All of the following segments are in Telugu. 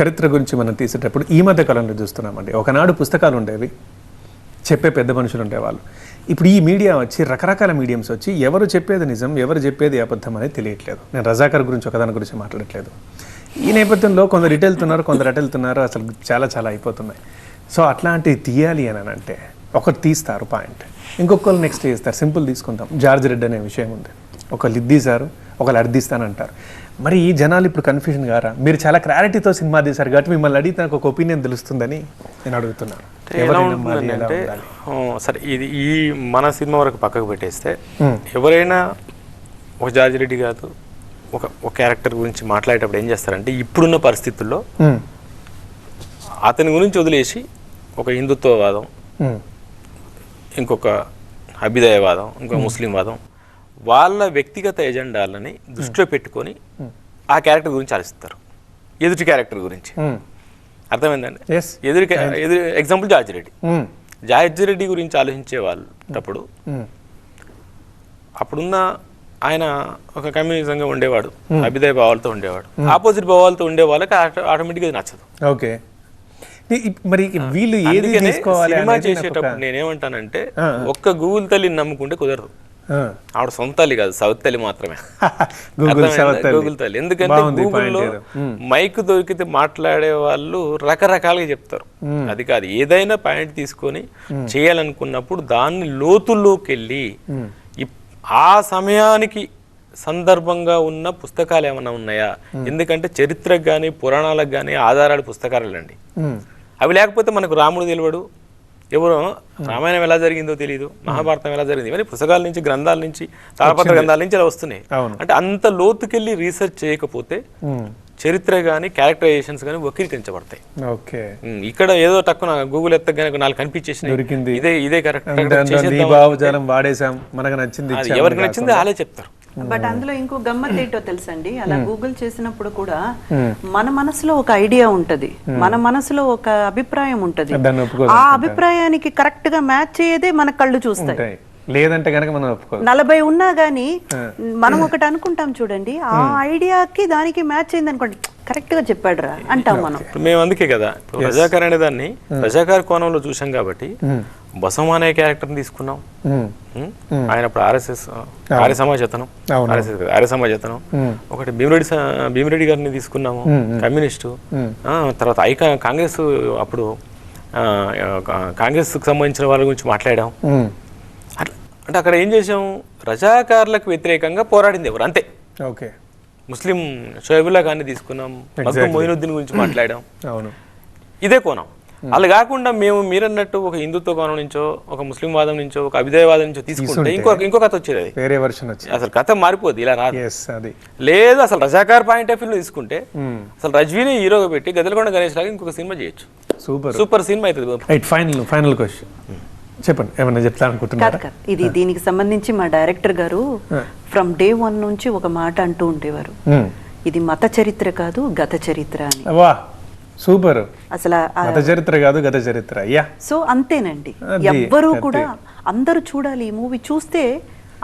చరిత్ర గురించి మనం తీసేటప్పుడు ఈ మధ్య కాలంలో చూస్తున్నామండి. ఒకనాడు పుస్తకాలు ఉండేవి. చెప్పే పెద్ద మనుషులు ఉండేవాళ్ళు. ఇప్పుడు ఈ మీడియా వచ్చి రకరకాల మీడియంస్ వచ్చి ఎవరు చెప్పేది నిజం ఎవరు చెప్పేది అబద్ధం అనేది తెలియట్లేదు. నేను రజాకర్ గురించి ఒకదాని గురించి మాట్లాడట్లేదు. ఈ నేపథ్యంలో కొందరు ఇటు వెళ్తున్నారు కొందరు అటు వెళ్తున్నారు అసలు చాలా చాలా అయిపోతున్నాయి. సో అట్లాంటివి తీయాలి అని అంటే ఒకరు తీస్తారు పాయింట్. ఇంకొకరు నెక్స్ట్ చేస్తారు. సింపుల్ తీసుకుంటాం జార్జ్ రెడ్ అనే విషయం ఉంది. ఒకళ్ళు ఇద్దీశారు ఒకళ్ళు అడి మరి ఈ జనాలు ఇప్పుడు కన్ఫ్యూజన్ గారా? మీరు చాలా క్లారిటీతో సినిమా తీశారు కాబట్టి మిమ్మల్ని అడిగితే నాకు ఒక ఒపీనియన్ తెలుస్తుందని నేను అడుగుతున్నాను ఎలా అంటే సరే ఇది ఈ మన సినిమా వరకు పక్కకు పెట్టేస్తే. ఎవరైనా ఒక జార్జి రెడ్డి కాదు ఒక ఒక క్యారెక్టర్ గురించి మాట్లాడేటప్పుడు ఏం చేస్తారంటే ఇప్పుడున్న పరిస్థితుల్లో అతని గురించి వదిలేసి ఒక హిందుత్వవాదం ఇంకొక అభ్యుదయవాదం ఇంకొక ముస్లిం వాదం వాళ్ళ వ్యక్తిగత ఎజెండాలని దృష్టిలో పెట్టుకొని ఆ క్యారెక్టర్ గురించి ఆలోచిస్తారు. ఎదుటి క్యారెక్టర్ గురించి. అర్థమైందండి. ఎదురు ఎదురు example George Reddy. George Reddy గురించి ఆలోచించే వాళ్ళప్పుడు అప్పుడున్న ఆయన ఒక కమ్యూనిజంగా ఉండేవాడు అభ్యుదయ భావాలతో ఉండేవాడు. ఆపోజిట్ భావాలతో ఉండే వాళ్ళకి ఆటోమేటిక్గా నచ్చదు. ఓకే. మరి వీళ్ళు ఏది సినిమా చేసేటప్పుడు నేనేమంటానంటే. ఒక్క గూగుల్ తల్లిని నమ్ముకుంటే కుదరదు. ఆవిడ సొంత తల్లి కాదు సౌత్ తల్లి మాత్రమే. గూగుల్ తల్లి. ఎందుకంటే గూగుల్లో మైక్ దొరికితే మాట్లాడే వాళ్ళు రకరకాలుగా చెప్తారు. అది కాదు ఏదైనా పాయింట్ తీసుకొని చేయాలనుకున్నప్పుడు దాన్ని లోతుల్లోకి వెళ్ళి ఆ సమయానికి సందర్భంగా ఉన్న పుస్తకాలు ఏమైనా ఉన్నాయా? ఎందుకంటే చరిత్రకు కానీ పురాణాలకు కానీ ఆధారాలు పుస్తకాలండి ఉమ్, అవి లేకపోతే మనకు రాముడు తెలియడు ఎవరో? రామాయణం ఎలా జరిగిందో తెలియదు మహాభారతం ఎలా జరిగింది. ఇవన్నీ పుస్తకాల నుంచి గ్రంథాల నుంచి తాళపత్ర గ్రంథాల నుంచి అలా వస్తున్నాయి. అంటే అంత లోతుకెళ్ళి రీసెర్చ్ చేయకపోతే చరిత్ర కానీ క్యారెక్టరైజేషన్స్ కానీ వక్రీకరించబడతాయి. ఓకే. ఇక్కడ ఏదో తక్కువ గూగుల్ ఎత్తగానే నాలుగు కనిపించేసినాయి. దొరికింది. ఇదే ఇదే కరెక్ట్ భావజాలం వాడేసాం మనకు నచ్చింది ఎవరికి నచ్చింది వాళ్ళే చెప్తారు. బట్ అందులో ఇంకో గమ్మత్ ఏంటో తెలుసండి? అలా గూగుల్ చేసినప్పుడు కూడా మన మనసులో ఒక ఐడియా ఉంటది. మన మనసులో ఒక అభిప్రాయం ఉంటది. ఆ అభిప్రాయానికి కరెక్ట్గా మ్యాచ్ అయ్యేదే మన కళ్ళు చూస్తాయి. లేదంటే కనుక మనం ఒప్పుకోదు. నలభై ఉన్నా గానీ మనం ఒకటి అనుకుంటాం చూడండి ఆ ఐడియాకి దానికి మ్యాచ్ అయింది అనుకోండి కరెక్ట్గా చెప్పాడు రా అంటాం మనం మేము అందుకే కదా రజాకార్ అనే దాన్ని రజాకార్ కోణంలో చూసాం కాబట్టి బసం అనే క్యారెక్టర్ని తీసుకున్నాం. ఆయన ఇప్పుడు ఆర్ఎస్ఎస్ ఆర్య సమాజతనం. ఆర్ఎస్ఎస్ ఆర్య సమాజతనం. ఒకటి భీమిరెడ్డి భీమిరెడ్డి గారిని తీసుకున్నాము. కమ్యూనిస్టు. తర్వాత ఐకా కాంగ్రెస్ అప్పుడు ఆ, కా- కాంగ్రెస్కి సంబంధించిన వాళ్ళ గురించి మాట్లాడాం. అట్లా అంటే అక్కడ ఏం చేసాం రజాకార్లకు వ్యతిరేకంగా పోరాడింది ఎవరు అంతే. ఓకే. ముస్లిం షోయబుల్లా ఖాన్ని తీసుకున్నాం. మొయినుద్దీన్ గురించి మాట్లాడాం. అవును. ఇదే కోణం. అలా కాకుండా మేము మీరన్నట్టు ఒక హిందుత్వ కోణం నుంచో ఒక ముస్లిం వాదం నుంచో ఒక అభ్యుదయవాదం నుంచో తీసుకుంటే ఇంకో ఇంకో కథ వచ్చేది అది. వేరే వర్షన్ వచ్చింది. అసలు కథ మారిపోద్ది ఇలా రాదు. లేదు అసలు రజాకార్ పాయింట్ ఆఫ్ వ్యూ తీసుకుంటే ఉమ్, అసలు రజ్వీని హీరోగా పెట్టి గదలకొండ గణేష్ లాగా ఇంకొక సినిమా చేయొచ్చు. సూపర్ సూపర్ సినిమా అవుతుంది. రైట్ ఫైనల్ ఫైనల్ క్వశ్చన్ చెప్పండి ఏమన్నా చెప్తా అనుకుంటున్నారా? ఇది దీనికి సంబంధించి మా డైరెక్టర్ గారు ఫ్రమ్ డే వన్ నుంచి ఒక మాట అంటూ ఉండేవారు. ఇది మత చరిత్ర కాదు గత చరిత్ర అని. వా సూపర్. అసలు గత చరిత్ర కాదు గత చరిత్ర. అయ్యా సో అంతేనండి. ఎవ్వరూ కూడా అందరూ చూడాలి ఈ మూవీ. చూస్తే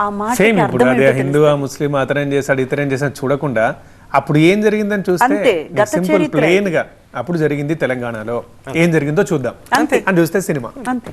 ఆ మాట సేమ్ ఇప్పుడు అదే హిందువా ముస్లిం అతనేం చేశాడు ఇతరేం చేశాడు చూడకుండా అప్పుడు ఏం జరిగిందని చూస్తే సింపుల్ ప్లేన్గా అప్పుడు జరిగింది తెలంగాణలో. ఏం జరిగిందో చూద్దాం. అంతే. అని చూస్తే సినిమా. అంతే.